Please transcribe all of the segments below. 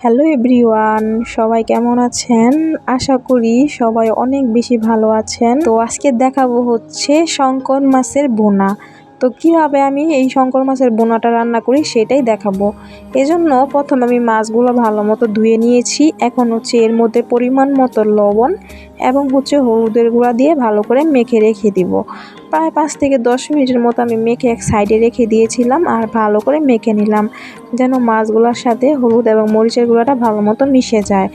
Hello everyone, সবাই কেমন আছেন? আশা করি সবাই অনেক বেশি ভালো আছেন। তো আজকে দেখাবো হচ্ছে শঙ্কর মাছের বোনা। তো কীভাবে আমি এই শঙ্কর মাছের বোনাটা রান্না করি সেটাই দেখাবো। এজন্য প্রথম আমি মাছগুলো ভালো মতো ধুয়ে নিয়েছি। এখন হচ্ছে এর মধ্যে পরিমাণ মতো লবণ এবং হচ্ছে হলুদের গুঁড়া দিয়ে ভালো করে মেখে রেখে দিব। প্রায় পাঁচ থেকে দশ মিনিটের মতো আমি মেখে এক সাইডে রেখে দিয়েছিলাম আর ভালো করে মেখে নিলাম, যেন মাছগুলোর সাথে হলুদ এবং মরিচের গুঁড়াটা ভালো মতো মিশে যায়।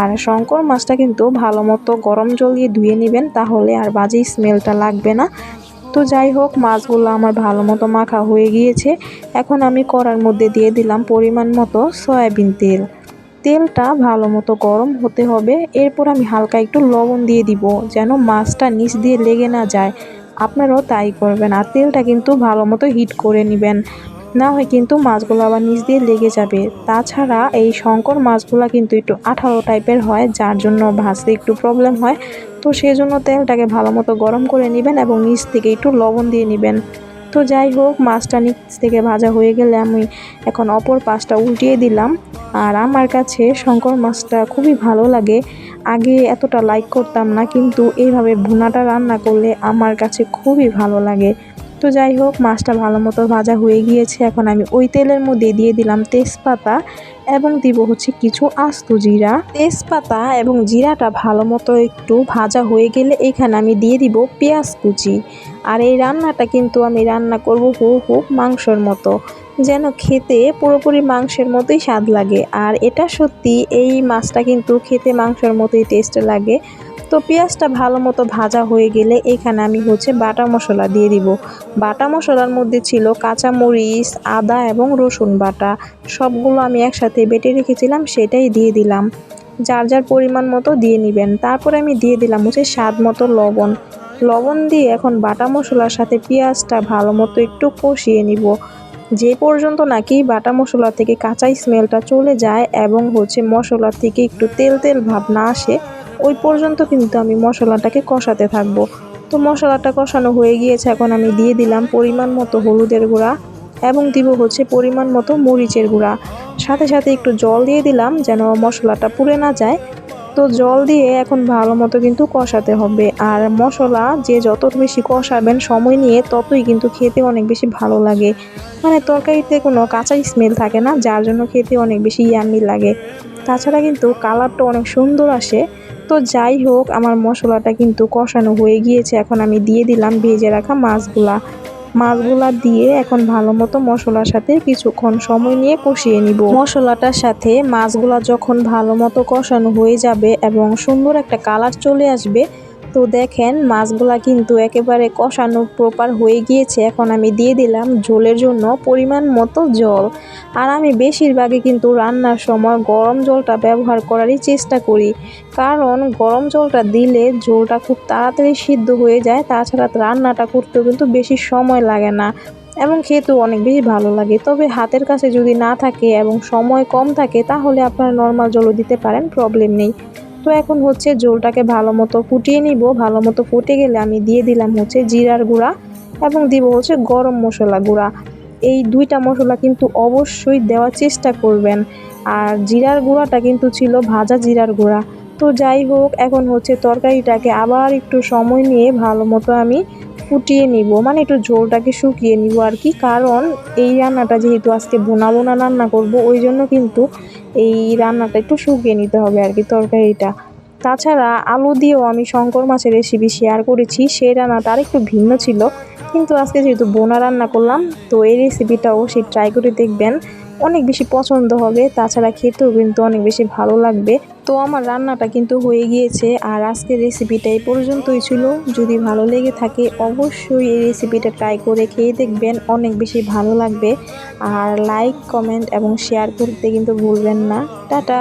আর শঙ্কর মাছটা কিন্তু ভালো মতো গরম জল দিয়ে ধুয়ে নেবেন, তাহলে আর বাজে স্মেলটা লাগবে না। তো যাই হোক, মাছগুলো আমার ভালো মতো মাখা হয়ে গিয়েছে। এখন আমি কড়ার মধ্যে দিয়ে দিলাম পরিমাণ মতো সয়াবিন তেল। তেলটা ভালো মতো গরম হতে হবে। এরপর আমি হালকা একটু লবণ দিয়ে দিব যেন মাছটা নিচ দিয়ে লেগে না যায়। আপনারাও তাই করবেন আর তেলটা কিন্তু ভালো মতো হিট করে নেবেন। না হয় কিন্তু মাছগুলো আবার নিচ দিয়ে লেগে যাবে। তাছাড়া এই শঙ্কর মাছগুলো কিন্তু একটু আঠালো টাইপের হয়, যার জন্য ভাজতে একটু প্রবলেম হয়। তো সেই জন্য তেলটাকে ভালো মতো গরম করে নেবেন এবং নিচ থেকে একটু লবণ দিয়ে নেবেন। তো যাই হোক, মাছটা নিচ থেকে ভাজা হয়ে গেলে আমি এখন অপর পাশটা উল্টিয়ে দিলাম। আর আমার কাছে শঙ্কর মাছটা খুবই ভালো লাগে। আগে এতটা লাইক করতাম না, কিন্তু এইভাবে ভুনাটা রান্না করলে আমার কাছে খুবই ভালো লাগে। তো যাই হোক, মাছটা ভালো মতো ভাজা হয়ে গিয়েছে। এখন আমি ওই তেলের মধ্যে দিয়ে দিলাম তেজপাতা এবং দিব হচ্ছে কিছু আস্ত জিরা। তেজপাতা এবং জিরাটা ভালো মতো একটু ভাজা হয়ে গেলে এখানে আমি দিয়ে দিব পেঁয়াজ কুচি। আর এই রান্নাটা কিন্তু আমি রান্না করব হু হু মাংসর মতো, যেন খেতে পুরোপুরি মাংসের মতোই স্বাদ লাগে। আর এটা সত্যি এই মাছটা কিন্তু খেতে মাংসের মতোই টেস্ট লাগে। তো পেঁয়াজটা ভালো মতো ভাজা হয়ে গেলে এখানে আমি হচ্ছে বাটা মশলা দিয়ে দিব। বাটা মশলার মধ্যে ছিল কাঁচা মরিচ আদা এবং রসুন বাটা। সবগুলো আমি একসাথে বেটে রেখেছিলাম, সেটাই দিয়ে দিলাম। যার যার পরিমাণ মতো দিয়ে নেবেন। তারপরে আমি দিয়ে দিলাম হচ্ছে স্বাদ মতো লবণ। লবণ দিয়ে এখন বাটা মশলার সাথে পেঁয়াজটা ভালো মতো একটু কষিয়ে নিব। যে পর্যন্ত নাকি বাটা মশলা থেকে কাঁচা স্মেলটা চলে যায় এবং হচ্ছে মশলা থেকে একটু তেল তেল ভাব না আসে ওই পর্যন্ত কিন্তু আমি মশলাটাকে কষাতে থাকব। তো মশলাটা কষানো হয়ে গিয়েছে, এখন আমি দিয়ে দিলাম পরিমাণ মতো হলুদের গুঁড়া এবং দিব হচ্ছে পরিমাণ মতো মরিচের গুঁড়া। সাথে সাথে একটু জল দিয়ে দিলাম যেন মশলাটা পুড়ে না যায়। তো জল দিয়ে এখন ভালো মতো কিন্তু কষাতে হবে। আর মশলা যে যত বেশি কষাবেন সময় নিয়ে ততই কিন্তু খেতে অনেক বেশি ভালো লাগে। মানে তরকারিতে কোনো কাঁচা স্মেল থাকে না, যার জন্য খেতে অনেক বেশি ইয়ামি লাগে। তাছাড়া কিন্তু কালারটা অনেক সুন্দর আসে। তো যাই হোক, আমার মশলাটা কিন্তু কষানো হয়ে গিয়েছে। এখন আমি দিয়ে দিলাম ভেজে রাখা মাছগুলা। মাছগুলা দিয়ে এখন ভালো মতো মশলার সাথে কিছুক্ষণ সময় নিয়ে কষিয়ে নিব। মশলাটার সাথে মাছগুলা যখন ভালো মতো কষানো হয়ে যাবে এবং সুন্দর একটা কালার চলে আসবে তো দেখেন, মাছগুলা কিন্তু একেবারে কষানো প্রপার হয়ে গিয়েছে। এখন আমি দিয়ে দিলাম ঝোলের জন্য পরিমাণ মতো জল। আর আমি বেশিরভাগই কিন্তু রান্নার সময় গরম জলটা ব্যবহার করারই চেষ্টা করি। কারণ গরম জলটা দিলে ঝোলটা খুব তাড়াতাড়ি সিদ্ধ হয়ে যায়, তাছাড়া রান্নাটা করতেও কিন্তু বেশি সময় লাগে না এবং খেতেও অনেক বেশি ভালো লাগে। তবে হাতের কাছে যদি না থাকে এবং সময় কম থাকে, তাহলে আপনারা নর্মাল জলও দিতে পারেন প্রবলেম নেই। তো এখন হচ্ছে ঝোলটাকে ভালো মতো ফুটিয়ে নিব। ভালো মতো ফুটে গেলে আমি দিয়ে দিলাম হচ্ছে জিরার গুঁড়া এবং দিব হচ্ছে গরম মশলা গুঁড়া। এই দুইটা মশলা কিন্তু অবশ্যই দেওয়ার চেষ্টা করবেন। আর জিরার গুঁড়াটা কিন্তু ছিল ভাজা জিরার গুঁড়া। তো যাই হোক, এখন হচ্ছে তরকারিটাকে আবার একটু সময় নিয়ে ভালো মতো আমি ফুটিয়ে নিব। মানে একটু ঝোলটাকে শুকিয়ে নিব আর কি। কারণ এই রান্নাটা যেহেতু আজকে বোনা বোনা রান্না করব, ওই জন্য কিন্তু এই রান্নাটা একটু শুকিয়ে নিতে হবে আর কি তরকারিটা। তাছাড়া আলু দিয়েও আমি শঙ্কর মাছের রেসিপি শেয়ার করেছি, সেই রান্নাটা আরেকটু ভিন্ন ছিল। কিন্তু আজকে যেহেতু বোনা রান্না করলাম, তো এই রেসিপিটাও সে ট্রাই করে দেখবেন। অনেক বেশি পছন্দ হবে, তাছাড়া খেতেও কিন্তু অনেক বেশি ভালো লাগবে। তো আমার রান্নাটা কিন্তু হয়ে গিয়েছে, আর আজকের রেসিপিটা এই পর্যন্তই ছিল। যদি ভালো লেগে থাকে, অবশ্যই এই রেসিপিটা ট্রাই করে খেয়ে দেখবেন, অনেক বেশি ভালো লাগবে। আর লাইক কমেন্ট এবং শেয়ার করতে কিন্তু ভুলবেন না। টাটা!